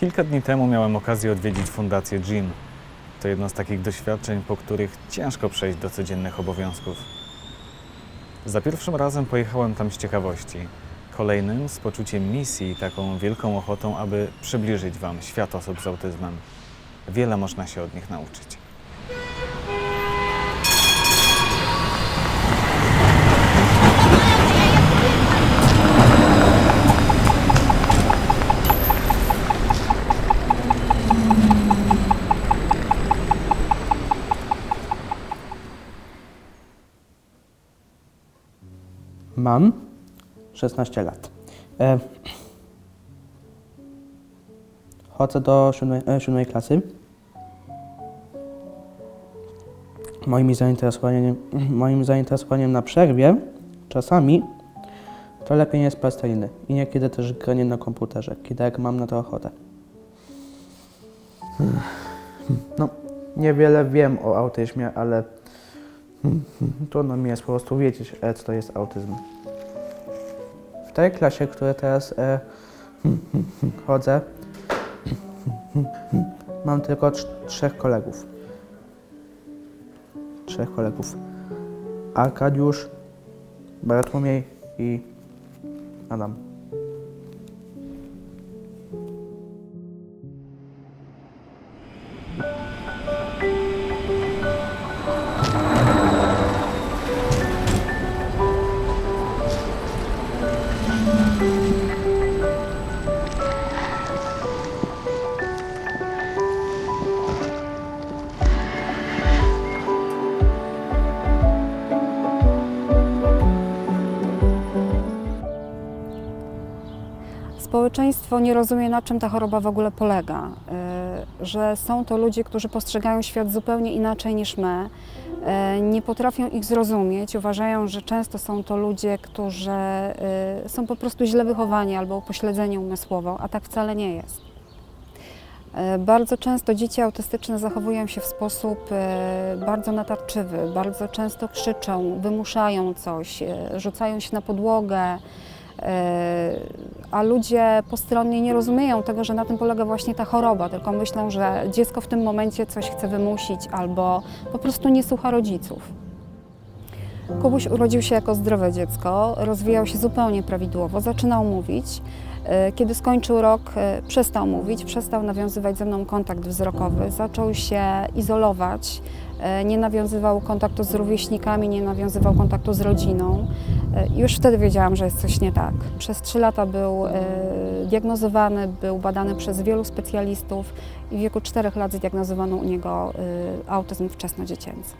Kilka dni temu miałem okazję odwiedzić Fundację Jim. To jedno z takich doświadczeń, po których ciężko przejść do codziennych obowiązków. Za pierwszym razem pojechałem tam z ciekawości. Kolejnym z poczuciem misji i taką wielką ochotą, aby przybliżyć Wam świat osób z autyzmem. Wiele można się od nich nauczyć. Mam 16 lat. E, chodzę do siódmej, e, siódmej klasy. Moim zainteresowaniem, moim zainteresowaniem na przerwie czasami to lepienie z plasteliny i niekiedy też granie na komputerze, kiedy jak mam na to ochotę. No, niewiele wiem o autyzmie, ale trudno mi jest po prostu wiedzieć, e, co to jest autyzm. W tej klasie, w której teraz e, chodzę, mam tylko trz- trzech kolegów. Trzech kolegów. Arkadiusz, Bartłomiej i Adam. Społeczeństwo nie rozumie, na czym ta choroba w ogóle polega. y, Że są to ludzie, którzy postrzegają świat zupełnie inaczej niż my, y, nie potrafią ich zrozumieć, uważają, że często są to ludzie, którzy y, są po prostu źle wychowani albo upośledzeni umysłowo, a tak wcale nie jest. Bardzo często dzieci autystyczne zachowują się w sposób bardzo natarczywy, bardzo często krzyczą, wymuszają coś, rzucają się na podłogę, a ludzie postronnie nie rozumieją tego, że na tym polega właśnie ta choroba, tylko myślą, że dziecko w tym momencie coś chce wymusić albo po prostu nie słucha rodziców. Kubuś urodził się jako zdrowe dziecko, rozwijał się zupełnie prawidłowo, zaczynał mówić. E, Kiedy skończył rok, e, przestał mówić, przestał nawiązywać ze mną kontakt wzrokowy, zaczął się izolować, e, nie nawiązywał kontaktu z rówieśnikami, nie nawiązywał kontaktu z rodziną. E, Już wtedy wiedziałam, że jest coś nie tak. Przez trzy lata był e, diagnozowany, był badany przez wielu specjalistów i w wieku czterech lat zdiagnozowano u niego e, autyzm wczesnodziecięcy.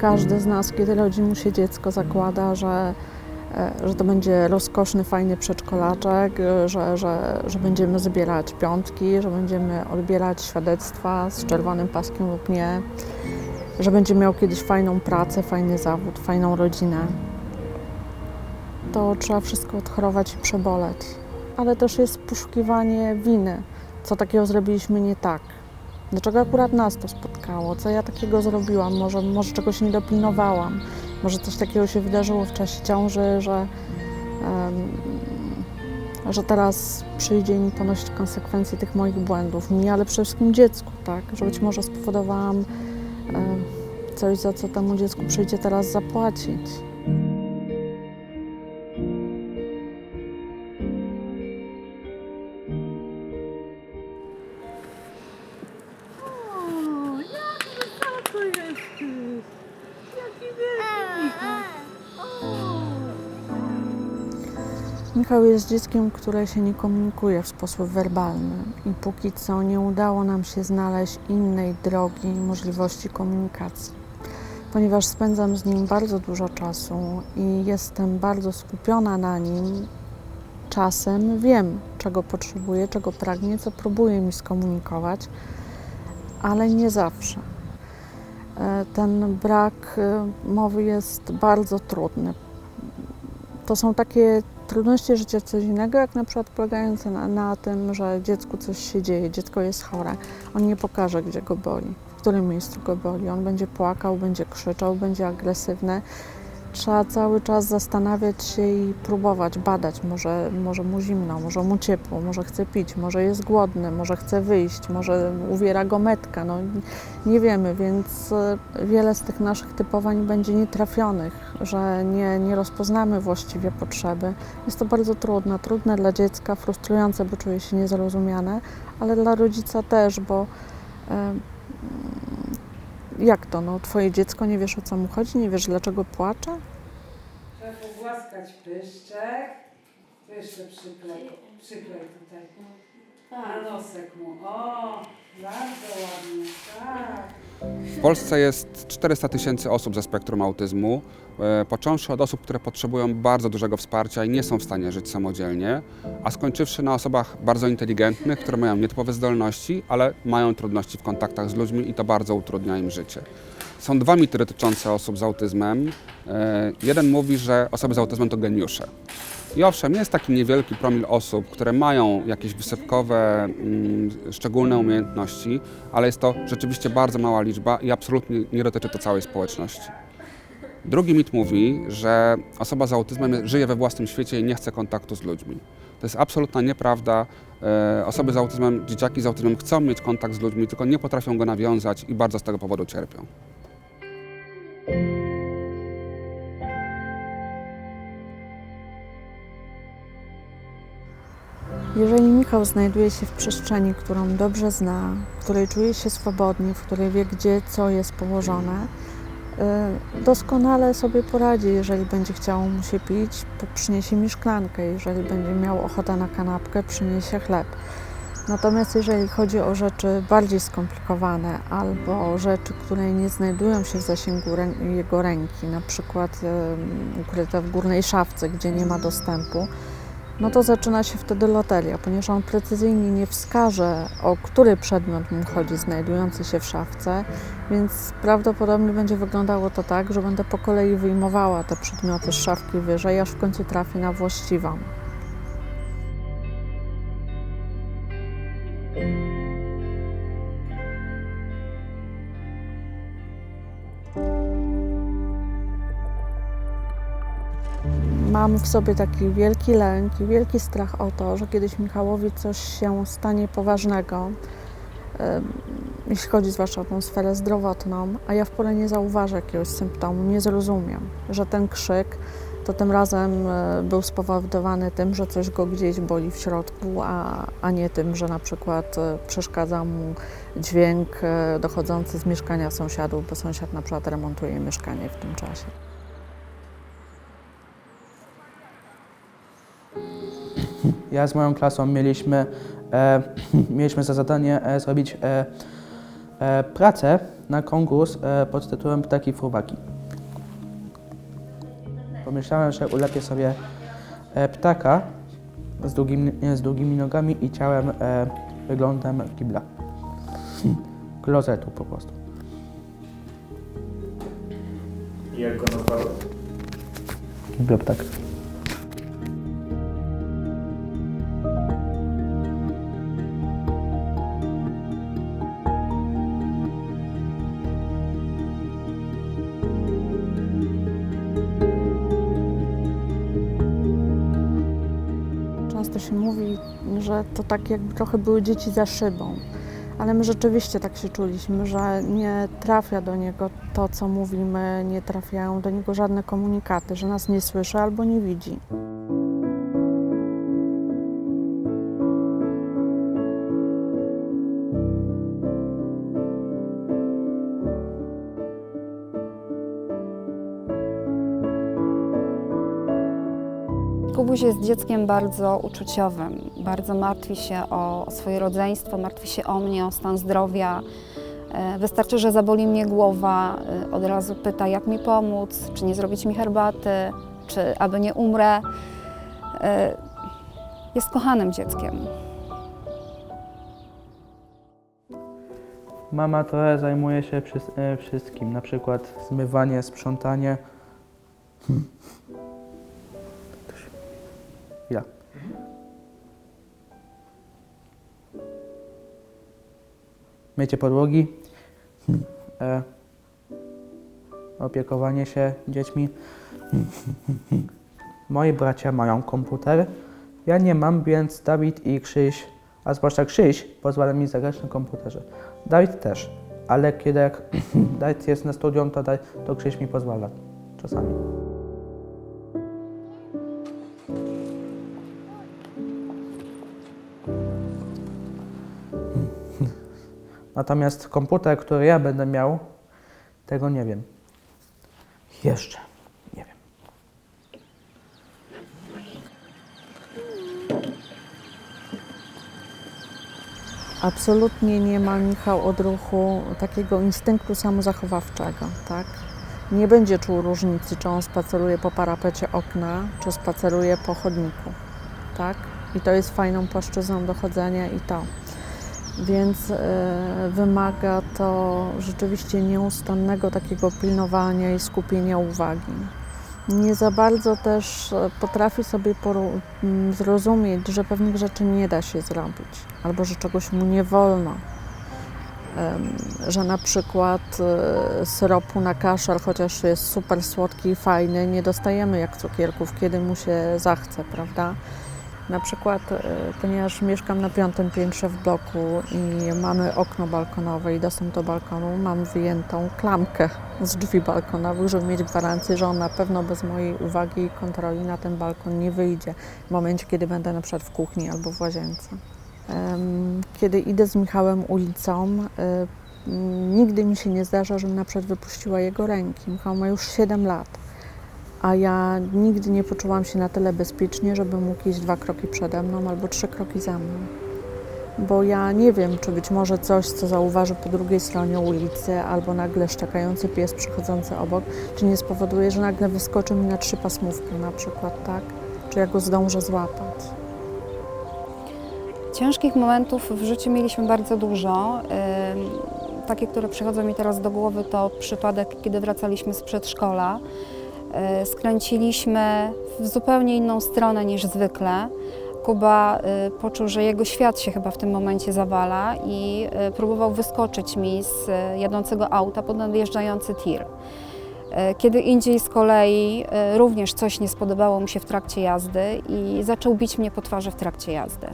Każdy z nas, kiedy rodzi mu się dziecko, zakłada, że, e, że to będzie rozkoszny, fajny przedszkolaczek, e, że, że, że będziemy zbierać piątki, że będziemy odbierać świadectwa z czerwonym paskiem lub nie, że będzie miał kiedyś fajną pracę, fajny zawód, fajną rodzinę. To trzeba wszystko odchorować i przeboleć. Ale też jest poszukiwanie winy, co takiego zrobiliśmy nie tak. Dlaczego akurat nas to spotkało? Co ja takiego zrobiłam? Może, może czegoś nie dopilnowałam? Może coś takiego się wydarzyło w czasie ciąży, że, em, że teraz przyjdzie mi ponosić konsekwencje tych moich błędów. Mi, ale przede wszystkim dziecku, tak? Że być może spowodowałam em, coś, za co temu dziecku przyjdzie teraz zapłacić. Michał jest dzieckiem, które się nie komunikuje w sposób werbalny i póki co nie udało nam się znaleźć innej drogi możliwości komunikacji. Ponieważ spędzam z nim bardzo dużo czasu i jestem bardzo skupiona na nim, czasem wiem, czego potrzebuje, czego pragnie, co próbuje mi skomunikować, ale nie zawsze. E, Ten brak e, mowy jest bardzo trudny. To są takie trudności życia codziennego, jak na przykład polegające na, na tym, że dziecku coś się dzieje, dziecko jest chore. On nie pokaże, gdzie go boli, w którym miejscu go boli. On będzie płakał, będzie krzyczał, będzie agresywny. Trzeba cały czas zastanawiać się i próbować, badać. Może, może mu zimno, może mu ciepło, może chce pić, może jest głodny, może chce wyjść, może uwiera go metka. No, nie wiemy, więc e, wiele z tych naszych typowań będzie nietrafionych, że nie, nie rozpoznamy właściwie potrzeby. Jest to bardzo trudne, trudne dla dziecka, frustrujące, bo czuje się niezrozumiane, ale dla rodzica też, bo e, jak to? No, twoje dziecko nie wiesz o co mu chodzi, nie wiesz dlaczego płacze? Trzeba pogłaskać pyszczek. Jeszcze przyklej, przyklej tutaj. Na nosek mu. O, bardzo ładnie, tak. W Polsce jest 400 tysięcy osób ze spektrum autyzmu, e, począwszy od osób, które potrzebują bardzo dużego wsparcia i nie są w stanie żyć samodzielnie, a skończywszy na osobach bardzo inteligentnych, które mają nietypowe zdolności, ale mają trudności w kontaktach z ludźmi i to bardzo utrudnia im życie. Są dwa mity dotyczące osób z autyzmem. E, Jeden mówi, że osoby z autyzmem to geniusze. I owszem, jest taki niewielki promil osób, które mają jakieś wysypkowe, mm, szczególne umiejętności, ale jest to rzeczywiście bardzo mała liczba i absolutnie nie dotyczy to całej społeczności. Drugi mit mówi, że osoba z autyzmem żyje we własnym świecie i nie chce kontaktu z ludźmi. To jest absolutna nieprawda. E, Osoby z autyzmem, dzieciaki z autyzmem chcą mieć kontakt z ludźmi, tylko nie potrafią go nawiązać i bardzo z tego powodu cierpią. Jeżeli Michał znajduje się w przestrzeni, którą dobrze zna, w której czuje się swobodnie, w której wie, gdzie co jest położone, y, doskonale sobie poradzi, jeżeli będzie chciało mu się pić, przyniesie mi szklankę, jeżeli będzie miał ochotę na kanapkę, przyniesie chleb. Natomiast jeżeli chodzi o rzeczy bardziej skomplikowane albo rzeczy, które nie znajdują się w zasięgu jego ręki, na przykład ukryte w górnej szafce, gdzie nie ma dostępu, no to zaczyna się wtedy loteria, ponieważ on precyzyjnie nie wskaże, o który przedmiot mu chodzi, znajdujący się w szafce, więc prawdopodobnie będzie wyglądało to tak, że będę po kolei wyjmowała te przedmioty z szafki wyżej, aż w końcu trafi na właściwą. Mam w sobie taki wielki lęk i wielki strach o to, że kiedyś Michałowi coś się stanie poważnego, jeśli chodzi zwłaszcza o tą sferę zdrowotną, a ja w pole nie zauważę jakiegoś symptomu, nie zrozumiem, że ten krzyk to tym razem e, był spowodowany tym, że coś go gdzieś boli w środku, a, a nie tym, że na przykład e, przeszkadza mu dźwięk e, dochodzący z mieszkania sąsiadów, bo sąsiad na przykład remontuje mieszkanie w tym czasie. Ja z moją klasą mieliśmy, e, mieliśmy za zadanie zrobić e, e, pracę na konkurs pod tytułem Ptaki fruwaki. Pomyślałem, że ulepię sobie e, ptaka z długimi, z długimi nogami i ciałem e, wyglądem kibla. Klozetu po prostu. Jak go nazwałeś? Kibla ptak. Że to tak jakby trochę były dzieci za szybą, ale my rzeczywiście tak się czuliśmy, że nie trafia do niego to, co mówimy, nie trafiają do niego żadne komunikaty, że nas nie słyszy albo nie widzi. Kubuś jest dzieckiem bardzo uczuciowym, bardzo martwi się o swoje rodzeństwo, martwi się o mnie, o stan zdrowia. E, Wystarczy, że zaboli mnie głowa, e, od razu pyta, jak mi pomóc, czy nie zrobić mi herbaty, czy aby nie umrę. E, Jest kochanym dzieckiem. Mama trochę zajmuje się wszystkim, na przykład zmywanie, sprzątanie. Ja. Mycie podłogi, e, opiekowanie się dziećmi. Moi bracia mają komputer, ja nie mam, więc Dawid i Krzyś, a zwłaszcza Krzyś, pozwala mi zagrać na komputerze. Dawid też, ale kiedy jak Dawid jest na studium, to, to Krzyś mi pozwala czasami. Natomiast komputer, który ja będę miał, tego nie wiem. Jeszcze nie wiem. Absolutnie nie ma Michał odruchu takiego instynktu samozachowawczego, tak? Nie będzie czuł różnicy, czy on spaceruje po parapecie okna, czy spaceruje po chodniku, tak? I to jest fajną płaszczyzną dochodzenia i to. Więc e, wymaga to rzeczywiście nieustannego takiego pilnowania i skupienia uwagi. Nie za bardzo też e, potrafi sobie poru- m, zrozumieć, że pewnych rzeczy nie da się zrobić, albo że czegoś mu nie wolno. Że na przykład e, syropu na kaszel, chociaż jest super słodki i fajny, nie dostajemy jak cukierków, kiedy mu się zachce, prawda? Na przykład, e, ponieważ mieszkam na piątym piętrze w bloku i mamy okno balkonowe i dostęp do balkonu, mam wyjętą klamkę z drzwi balkonowych, żeby mieć gwarancję, że on na pewno bez mojej uwagi i kontroli na ten balkon nie wyjdzie w momencie, kiedy będę na przykład w kuchni albo w łazience. Kiedy idę z Michałem ulicą, e, nigdy mi się nie zdarza, żebym na przykład wypuściła jego ręki. Michał ma już 7 lat a ja nigdy nie poczułam się na tyle bezpiecznie, żeby mógł iść dwa kroki przede mną albo trzy kroki za mną. Bo ja nie wiem, czy być może coś, co zauważy po drugiej stronie ulicy, albo nagle szczekający pies przechodzący obok, czy nie spowoduje, że nagle wyskoczy mi na trzy pasmówkę na przykład, tak? Czy ja go zdążę złapać. Ciężkich momentów w życiu mieliśmy bardzo dużo. Takie, które przychodzą mi teraz do głowy, to przypadek, kiedy wracaliśmy z przedszkola. Y, Skręciliśmy w zupełnie inną stronę niż zwykle. Kuba y, poczuł, że jego świat się chyba w tym momencie zawala i y, próbował wyskoczyć mi z jadącego auta pod nadjeżdżający tir. Kiedy indziej z kolei również coś nie spodobało mu się w trakcie jazdy i zaczął bić mnie po twarzy w trakcie jazdy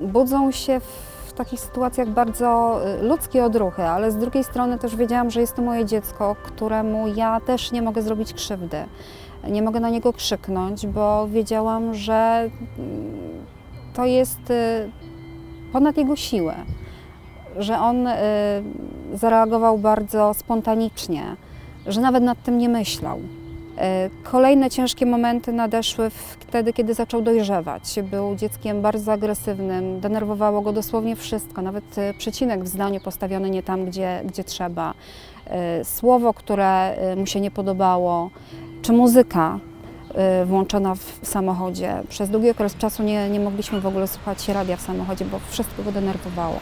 budzą się w takich sytuacjach bardzo y, ludzkie odruchy, ale z drugiej strony też wiedziałam, że jest to moje dziecko, któremu ja też nie mogę zrobić krzywdy. Nie mogę na niego krzyknąć, bo wiedziałam, że mm, to jest y, ponad jego siłę, że on y, zareagował bardzo spontanicznie, że nawet nad tym nie myślał. E, Kolejne ciężkie momenty nadeszły wtedy, kiedy zaczął dojrzewać. Był dzieckiem bardzo agresywnym, denerwowało go dosłownie wszystko, nawet e, przecinek w zdaniu postawiony nie tam, gdzie, gdzie trzeba, e, słowo, które mu się nie podobało, czy muzyka włączona w samochodzie. Przez długi okres czasu nie, nie mogliśmy w ogóle słuchać radia w samochodzie, bo wszystko go denerwowało.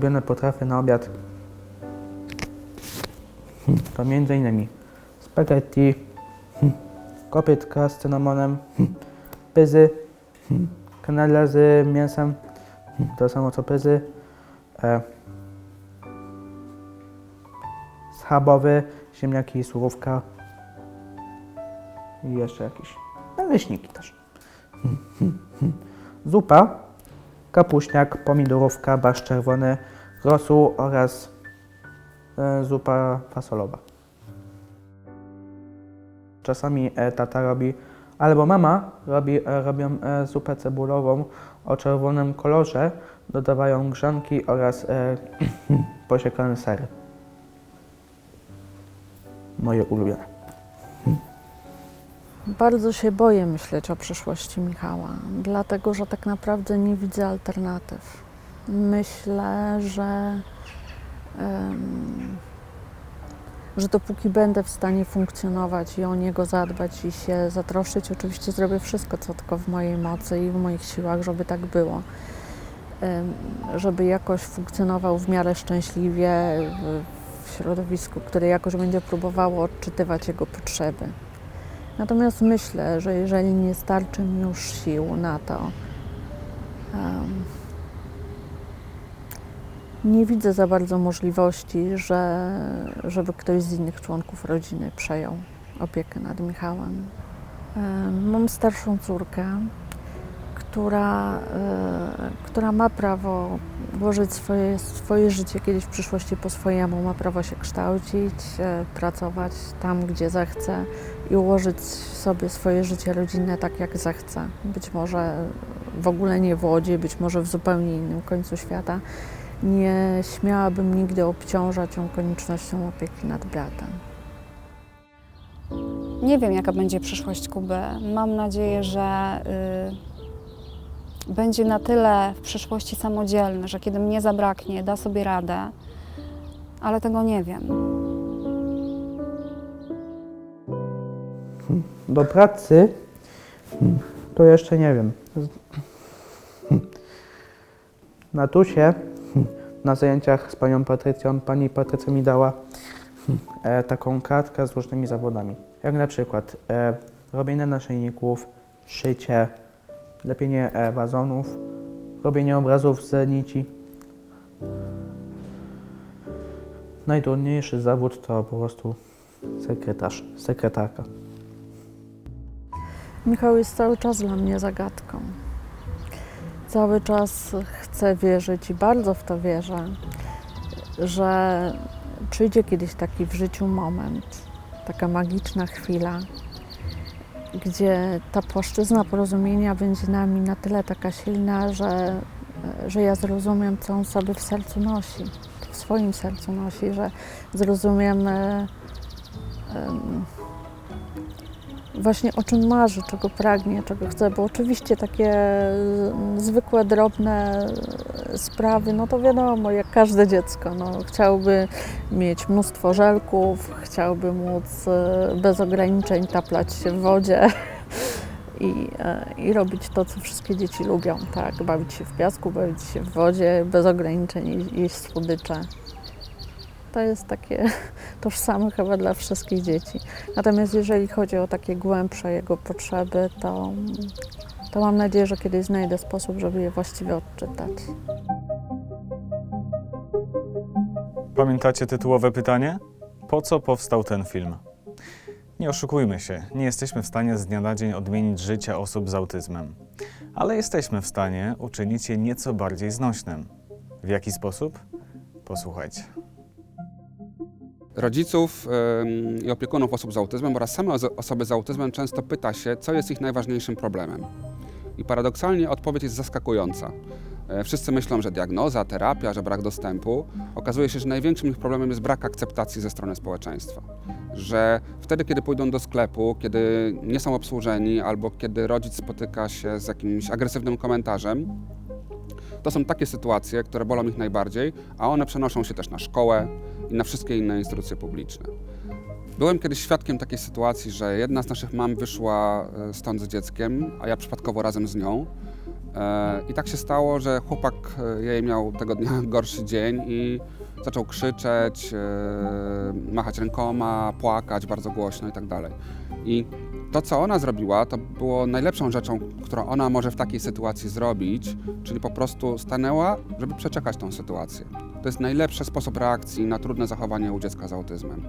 Ulubione potrawy na obiad. To między innymi spaghetti, kopytka z cynamonem, pyzy, kanele z mięsem, to samo co pyzy, e, schabowy, ziemniaki i surówka i jeszcze jakieś. Naleśniki też. Zupa kapuśniak, pomidorówka, barszcz czerwony, rosół oraz e, zupa fasolowa. Czasami e, tata robi, albo mama robi, e, robią zupę cebulową o czerwonym kolorze, dodawają grzanki oraz posiekane sery. Moje ulubione. Bardzo się boję myśleć o przyszłości Michała, dlatego że tak naprawdę nie widzę alternatyw. Myślę, że, em, że dopóki będę w stanie funkcjonować i o niego zadbać i się zatroszczyć, oczywiście zrobię wszystko, co tylko w mojej mocy i w moich siłach, żeby tak było. Żeby jakoś funkcjonował w miarę szczęśliwie w środowisku, które jakoś będzie próbowało odczytywać jego potrzeby. Natomiast myślę, że jeżeli nie starczy mi już sił na to, em, nie widzę za bardzo możliwości, że, żeby ktoś z innych członków rodziny przejął opiekę nad Michałem. Em, Mam starszą córkę, która, e, która ma prawo włożyć swoje, swoje życie kiedyś w przyszłości po swojemu, ma prawo się kształcić, e, pracować tam, gdzie zechce i ułożyć sobie swoje życie rodzinne tak, jak zechce. Być może w ogóle nie w Łodzi, być może w zupełnie innym końcu świata. Nie śmiałabym nigdy obciążać ją koniecznością opieki nad bratem. Nie wiem, jaka będzie przyszłość Kuby. Mam nadzieję, że y, będzie na tyle w przyszłości samodzielny, że kiedy mnie zabraknie, da sobie radę, ale tego nie wiem. Do pracy hmm, to jeszcze nie wiem. Hmm. Na tusie hmm, na zajęciach z panią Patrycją, pani Patrycja mi dała e, taką kartkę z różnymi zawodami. Jak na przykład e, robienie naszyjników, szycie, lepienie e, wazonów, robienie obrazów z nici. Najtrudniejszy zawód to po prostu sekretarz, sekretarka. Michał jest cały czas dla mnie zagadką. Cały czas chcę wierzyć i bardzo w to wierzę, że przyjdzie kiedyś taki w życiu moment, taka magiczna chwila, gdzie ta płaszczyzna porozumienia będzie nami na tyle taka silna, że, że ja zrozumiem, co on sobie w sercu nosi, w swoim sercu nosi, że zrozumiem. e, em, właśnie o czym marzy, czego pragnie, czego chce, bo oczywiście takie zwykłe, drobne e, sprawy, no to wiadomo, jak każde dziecko, no, chciałby mieć mnóstwo żelków, chciałby móc e, bez ograniczeń taplać się w wodzie i, e, i robić to, co wszystkie dzieci lubią, tak, bawić się w piasku, bawić się w wodzie, bez ograniczeń jeść- słodycze. To jest takie tożsame chyba dla wszystkich dzieci. Natomiast jeżeli chodzi o takie głębsze jego potrzeby, to, to mam nadzieję, że kiedyś znajdę sposób, żeby je właściwie odczytać. Pamiętacie tytułowe pytanie? Po co powstał ten film? Nie oszukujmy się, nie jesteśmy w stanie z dnia na dzień odmienić życia osób z autyzmem, ale jesteśmy w stanie uczynić je nieco bardziej znośnym. W jaki sposób? Posłuchajcie. Rodziców i opiekunów osób z autyzmem oraz same osoby z autyzmem często pyta się, co jest ich najważniejszym problemem. I paradoksalnie odpowiedź jest zaskakująca. E, Wszyscy myślą, że diagnoza, terapia, że brak dostępu. Okazuje się, że największym ich problemem jest brak akceptacji ze strony społeczeństwa. Że wtedy, kiedy pójdą do sklepu, kiedy nie są obsłużeni albo kiedy rodzic spotyka się z jakimś agresywnym komentarzem, to są takie sytuacje, które bolą ich najbardziej, a one przenoszą się też na szkołę i na wszystkie inne instytucje publiczne. Byłem kiedyś świadkiem takiej sytuacji, że jedna z naszych mam wyszła e, stąd z dzieckiem, a ja przypadkowo razem z nią. E, I tak się stało, że chłopak e, jej miał tego dnia gorszy dzień i zaczął krzyczeć, machać rękoma, płakać bardzo głośno i tak dalej. I to, co ona zrobiła, to było najlepszą rzeczą, którą ona może w takiej sytuacji zrobić, czyli po prostu stanęła, żeby przeczekać tą sytuację. To jest najlepszy sposób reakcji na trudne zachowanie u dziecka z autyzmem.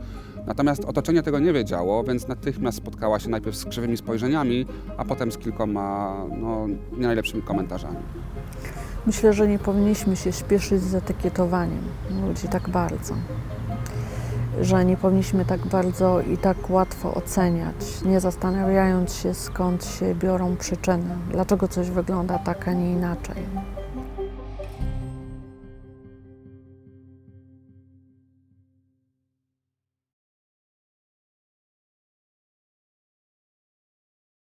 Natomiast otoczenie tego nie wiedziało, więc natychmiast spotkała się najpierw z krzywymi spojrzeniami, a potem z kilkoma no, nie najlepszymi komentarzami. Myślę, że nie powinniśmy się śpieszyć z etykietowaniem ludzi tak bardzo. Że nie powinniśmy tak bardzo i tak łatwo oceniać, nie zastanawiając się skąd się biorą przyczyny, dlaczego coś wygląda tak, a nie inaczej.